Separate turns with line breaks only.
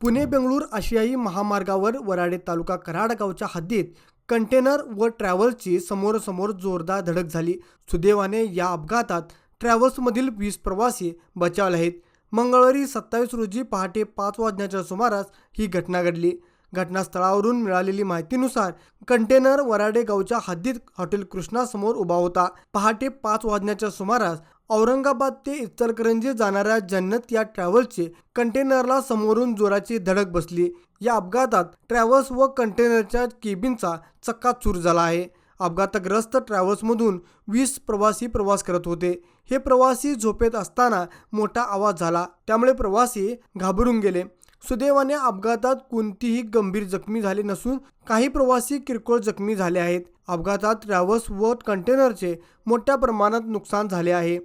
पुणे बेंगळूर आशियाई महामार्गावर वराडे तालुका कराड गावच्या हद्दीत कंटेनर व ट्रॅव्हल्सची समोरसमोर जोरदार धडक झाली. सुदैवाने या अपघातात ट्रॅव्हल्समधील वीस प्रवासी बचावले आहेत. मंगळवारी सत्तावीस रोजी पहाटे पाच वाजण्याच्या सुमारास ही घटना घडली. घटनास्थळावरून मिळालेली माहितीनुसार कंटेनर वराडे गावच्या हद्दीत हॉटेल कृष्णासमोर उभा होता. पहाटे पाच वाजण्याच्या सुमारास औरंगाबाद ते इचलकरंजी जाणाऱ्या जन्नत या ट्रॅव्हल्सचे कंटेनरला समोरून जोराची धडक बसली. या अपघातात ट्रॅव्हल्स व कंटेनरच्या केबिनचा चक्काचूर झाला आहे. अपघातग्रस्त ट्रॅव्हल्समधून वीस प्रवासी प्रवास करत होते. हे प्रवासी झोपेत असताना मोठा आवाज झाला. त्यामुळे प्रवासी घाबरून गेले. सुदैवाने अपघातात कोणतीही गंभीर जखमी झाले नसून काही प्रवासी किरकोळ जखमी झाले आहेत. अपघातात ट्रॅव्हल्स व कंटेनरचे मोठ्या प्रमाणात नुकसान झाले आहे.